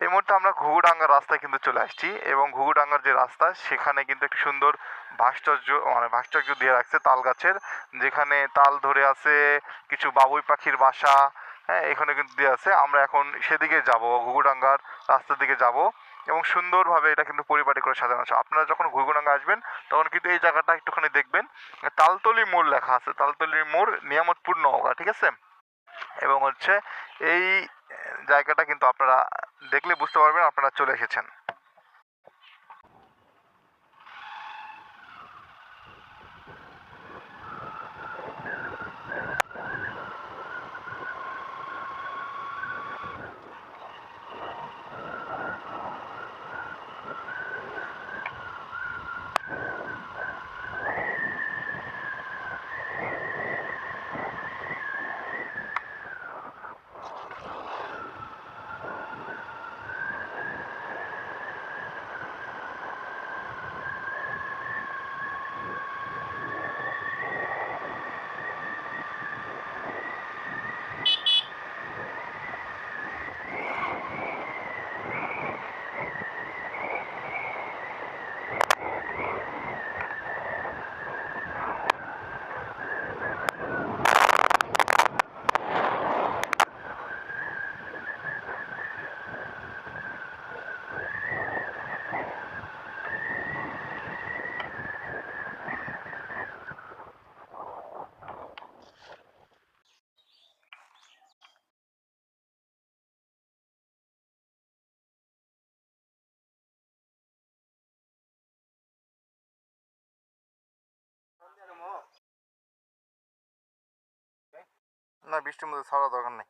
এই মুহূর্তে আমরা ঘুঘুডাঙ্গার রাস্তায় কিন্তু চলে আসছি এবং ঘুঘুডাঙ্গার যে রাস্তা, সেখানে কিন্তু একটি সুন্দর ভাস্কর্য মানে ভাস্কর্য দিয়ে রাখছে তাল গাছের যেখানে তাল ধরে আছে কিছু বাবুই পাখির বাসা হ্যাঁ এখানে কিন্তু দিয়ে আছে। আমরা এখন সেদিকে যাব, ঘুঘুডাঙ্গার রাস্তার দিকে যাব এবং সুন্দরভাবে এটা কিন্তু পরিপাটি করে সাজানো আছে। আপনারা যখন ঘুঘুডাঙ্গা আসবেন, তখন কিন্তু এই জায়গাটা একটুখানি দেখবেন। তালতলি মোড় লেখা আছে, তালতলি মোড়, নিয়ামতপুর নওগাঁ, ঠিক আছে? এবং হচ্ছে এই জায়গাটা কিন্তু আপনারা দেখলে বুঝতে পারবেন আপনারা চলে এসেছেন। না বৃষ্টির মধ্যে ছাড়া দরকার নেই।